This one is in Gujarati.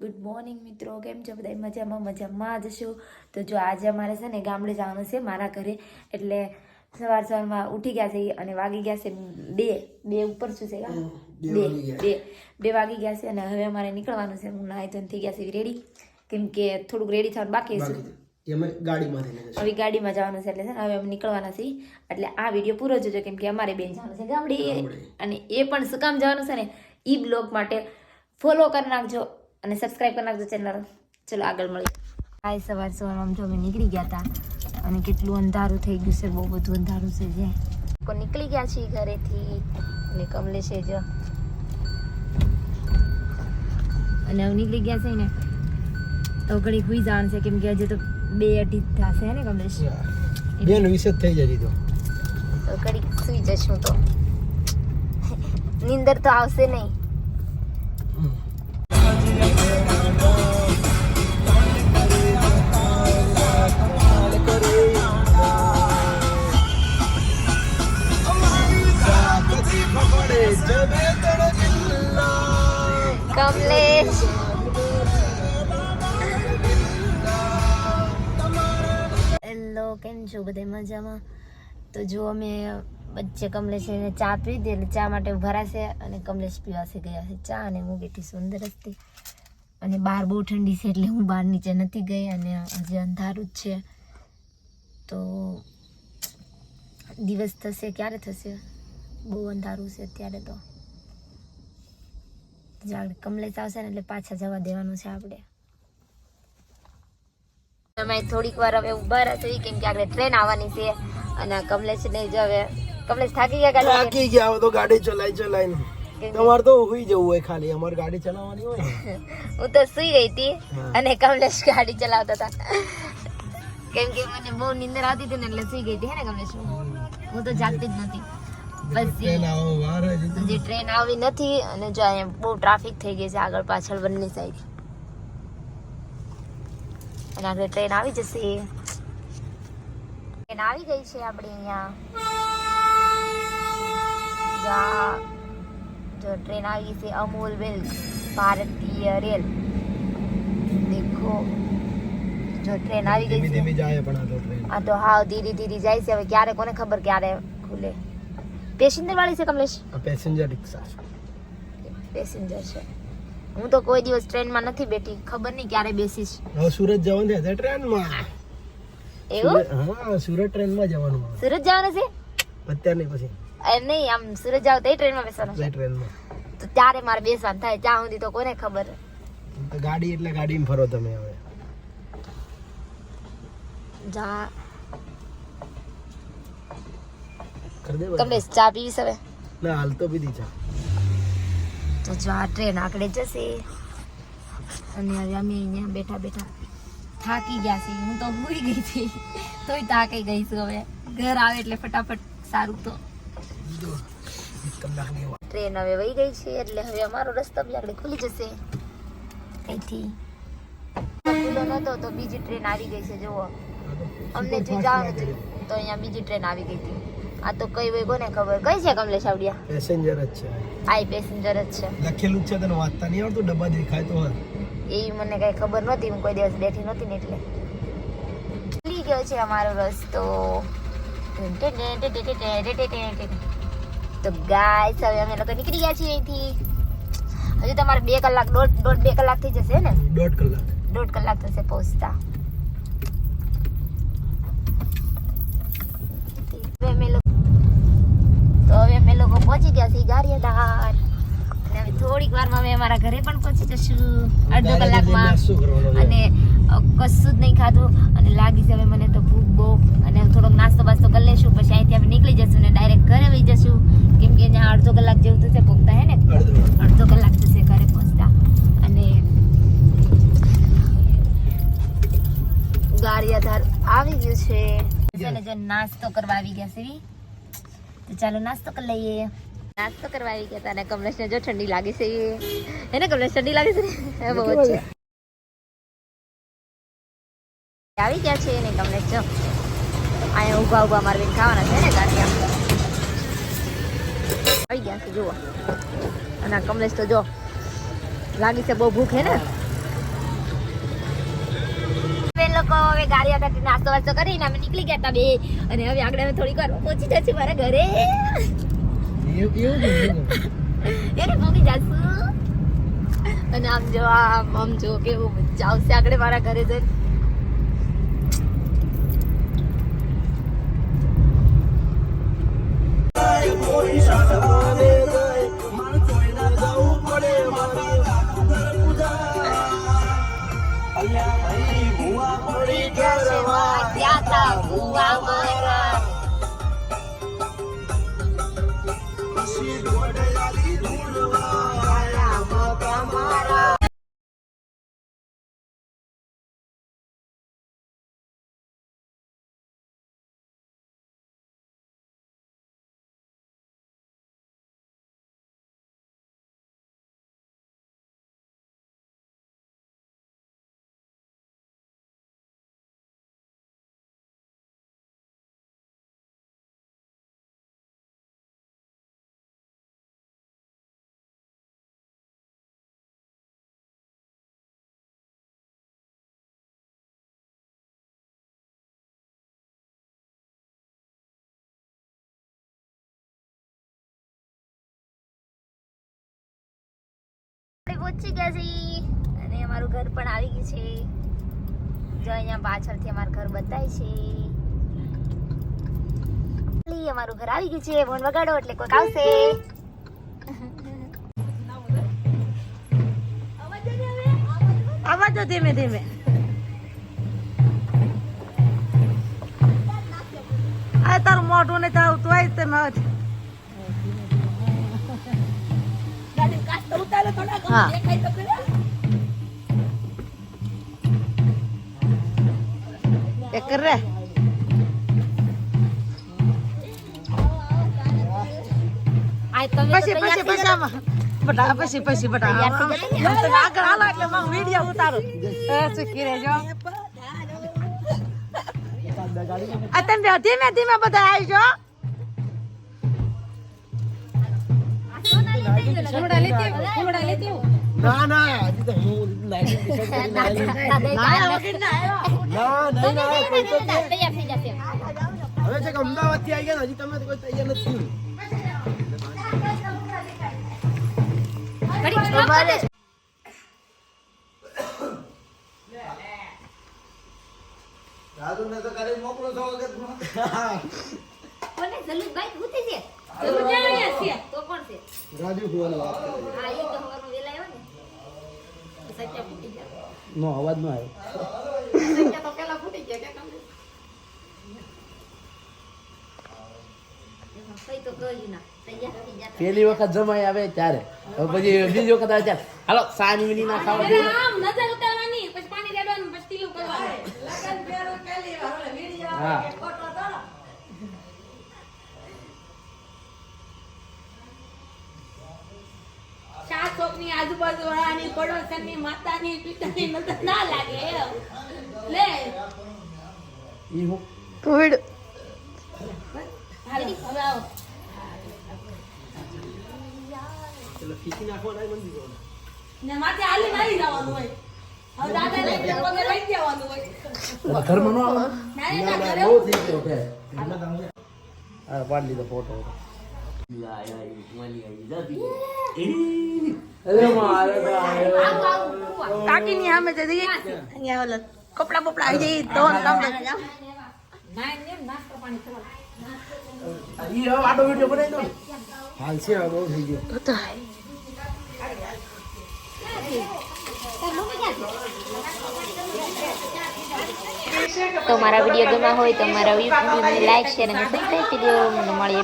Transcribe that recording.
ગુડ મોર્નિંગ મિત્રો. કેમ છો? બધા મજામાં? મજામાં જ છું. તો જો આજે અમારે છે ને ગામડે જવાનું છે મારા ઘરે. એટલે સવાર સવારમાં ઉઠી ગયા છે અને વાગી ગયા છે બે. બે ઉપર શું છે? બે બે. બે. વાગી ગયા છે અને હવે અમારે નીકળવાનું છે. હું નાહી ધોઈને થઈ ગયા છે રેડી કેમ કે થોડુંક રેડી થવાનું બાકી છે. હવે ગાડીમાં જવાનું છે એટલે છે હવે અમે નીકળવાના છીએ. એટલે આ વીડિયો પૂરો જોજો કેમ કે અમારે બેન જવાનું છે ગામડે. અને એ પણ શું કામ જવાનું છે ને? ઈ બ્લોગ માટે ફોલો કરી નાખજો. અને સબસ્ક્રાઈબ કરી નાખજો ચેનલ ચલો આગળ મળીએ. આજ સવાર સવારમાં જો અમે નીકળી ગયા હતા અને કેટલું અંધારું થઈ ગયું છે બહુ બધું અંધારું છે જે. લોકો નીકળી ગયા છીએ ઘરેથી. અને કમલેશે જો. અને હવે નીકળી ગયા છે ને. તો ઘડી હુઈ જવાનું છે કેમ કે હજુ તો બે અઢી થશે ને કમલેશ? બેન વિશે થઈ જતી તો. તો ઘડી સુઈ જશું તો. નીંદર તો આવશે નહીં. કમલેશ હેલો કેમ છો? બધે મજામાં? તો જો અમે વચ્ચે કમલેશ એને ચા પી દે એટલે ચા માટે ઊભા રહેશે અને કમલેશ પીવાશે, ગયા છે ચા અને હું બેઠી સુંદર હતી અને બહાર બહુ ઠંડી છે, એટલે હું બહાર નીચે નથી ગઈ અને હજી અંધારું જ છે. તો દિવસ થશે, ક્યારે થશે? બહુ અંધારું છે અત્યારે તો. કમલેશ આવશે ને એટલે પાછા જવા દેવાનું છે આપણે. અમે થોડીક વાર હવે ઊભા રહેશે કેમ કે આગળ ટ્રેન આવવાની છે અને કમલેશ ને જવે હવે કમલેશ થાકી ગયા થાકી ગયા તો ગાડી ચલાઈ ચલાઈને તમારે તો સુઈ જવું હોય ખાલી અમારે ગાડી ચલાવવાની હોય હું તો સુઈ ગઈ હતી અને કમલેશ ગાડી ચલાવતા હતા. કેમ કે મને બહુ નીંદર આવતી હતી ને એટલે સુઈ ગઈ હતી હે ને કમલેશ? હું તો જાગતી જ નથી હજી ટ્રેન આવી નથી અને જો અહીંયા બહુ ટ્રાફિક થઈ ગઈ છે આગળ પાછળ બંને સાઈડ અને આગળ ટ્રેન આવી જશે. ટ્રેન આવી ગઈ છે આપણે અહીંયા. જો. ટ્રેન આવી છે અમૂલ મિલ્ક ભારતીય રેલ. દેખો. જો ટ્રેન આવી ગઈ છે. આ તો હા ધીરે ધીરે જાય છે. હવે ક્યારે કોને ખબર ક્યારે ખુલે? પેસેન્જર વાળી છે કમલેશ? પેસેન્જર રિક્ષા છે. પેસેન્જર છે. હું તો કોઈ દિવસ ટ્રેનમાં નથી બેઠી. ખબર નહીં ક્યારે બેસીશ. હવે સુરત જવાનું છે ટ્રેનમાં. એવું? હા સુરત ટ્રેનમાં જવાનું સુરત જવાનું છે? અત્યારે નહીં પછી. એમ નહીં આમ સુરત જાવ તો એ ટ્રેનમાં બેસવાનું છે. ટ્રેનમાં. તો ત્યારે મારે બેસવાનું થાય. ત્યાં સુધી તો કોને ખબર. તો ગાડી એટલે ગાડીમાં ફરો તમે હવે. જા કરી દે બધું. કમલેશ ચા પીવી હવે ના હાલ તો પીધી ચા તો જો આ ટ્રેન આકડે જશે અને હવે અમે અહીંયા બેઠા બેઠા થાકી ગયા છે હું તો ભૂલી ગઈ હતી તોય થાકી ગઈ છું હવે ઘર આવે એટલે ફટાફટ સારું તો. ટ્રેન હવે વહી ગઈ છે એટલે હવે અમારો રસ્તો બી આગળ ખુલી જશે અહીંથી ખુલ્લો નતો તો બીજી ટ્રેન આવી ગઈ છે જુઓ અમને જો જવાનું હતું તો અહીંયા બીજી ટ્રેન આવી ગઈ હતી આ તો કઈ હોય કોને ખબર? કઈ છે કમલેશ આવડિયા? પેસેન્જર જ છે. આઈ પેસેન્જર જ છે. લખેલું છે તને વાંચતા નહીં આવડતું? ડબ્બા દેખાય તો એવી મને કઈ ખબર નહોતી હું કોઈ દિવસ બેઠી નહોતી ને એટલે. ખુલી ગયો છે અમારો રસ્તો તો. ગાઈસ હવે અમે લોકો નીકળી ગયા છીએ અહીંથી. હજુ તમારે બે કલાક દોઢ દોઢ બે કલાક થઈ જશે ને? દોઢ કલાક. દોઢ કલાક થશે પહોંચતા હવે અમે લોકો તો હવે અમે લોકો પહોંચી ગયા છીએ ગારિયાધાર અને હવે થોડીક વારમાં અમે અમારા ઘરે પણ પહોંચી જશું. અડધો કલાકમાં? અને કશું જ નહીં ખાધું. અને લાગી છે હવે મને તો ભૂખ બહુ. અને થોડોક નાસ્તો બાસ્તો કરી લેશું પછી અહીંથી અમે નીકળી જશું ને ડાયરેક્ટ ઘરે વહી જશું. કેમ કે ત્યાં અડધો કલાક જેવું થશે પહોંચતા હે ને? અડધો કલાક. થશે ઘરે પહોંચતા. અને ગારિયાધાર આવી ગયું છે. નાસ્તો કરવા આવી ગયા છે. તો ચાલો નાસ્તો કરી લઈએ. નાસ્તો કરવા આવી ગયા તને કમલેશને જો ઠંડી લાગે છે. એને કમલેશ ઠંડી લાગે છે ને? બહુ છે. આવી ગયા છે ને કમલેશ, જો. અહીંયા ઊભા ઊભા મારવીને ખાવાના છે ને ગાંઠિયા. આવી ગયા છે, જુઓ. અને કમલેશ તો જો લાગી છે, બહુ ભૂખ હે ને? લોકો હવે ગાડી આગળ નાસ્તો વાસ્તો કરીને અમે નીકળી ગયા હતા બે. અને હવે આગળ અમે થોડીક વાર પહોંચી જશું મારા ઘરે? એને પહોંચી જશું. અને આમ જો આમ આમ જો કેવું મજા આવશે આગળ મારા ઘરે જઈને. તા પહોંચી ગયા છીએ. અને અમારું ઘર પણ આવી ગયું છે. જો અહીંયા પાછળથી અમારું ઘર બતાય છે. અમારું ઘર આવી ગયું છે. ફોન વગાડો એટલે કોઈક આવશે. આવા તો ધીમે ધીમે. આ તારું મોઢું ને તારું તો આય તમે હા. એ કર રે. પછી પછી પછી બટા પછી પછી બટા આગળ હાલો એટલે હું વીડિયો ઉતારું. રહેજો. ધીમે ધીમે બધા આવજો ના ના હવે છે અમદાવાદ હજી તમે કોઈ તૈયાર નથી કરી દેજો. કોને? જલુદભાઈ ભૂતે છે? તો કોણ છે? રાજુ ભુવાની વાત કરે છે. હા, ઈ તો સવારમાં વહેલા આવ્યા ને. તો સચ્ચા ફૂટી ગયા. નો અવાજ નો આવ્યો સચ્ચા તો પહેલા ફૂટી ગયા, ક્યાં કામ છે? એમાં કઈ તો કહ્યું નો. અવાજ નો આવ્યો પેલી વખત જમાઈ આવે ત્યારે. હવે પછી બીજી વખત આવે ત્યારે. હાલો સાંજ મિની ના ખાવા દે હા. ચોકની આજુબાજુ વાળાની પડોશની માતાની પિતાની નજર ના લાગે લે. કોવિડ હાલો હવે આવો. ને માથે હાલી નાઈ જવાનું હોય. હવે દાદા ને પગે લઈ જવાનું હોય. ઘરમાં નો આવે? ના, ના ના, ઘરે બહુ થઈ ગયો કે હા પાડી લીધો ફોટો. મારે તો મારા વીડિયો ગમ્યા હોય તો મારા યુટ્યુબ લાઈક શેર અને સબસ્ક્રાઈબ કરી મને મળીએ.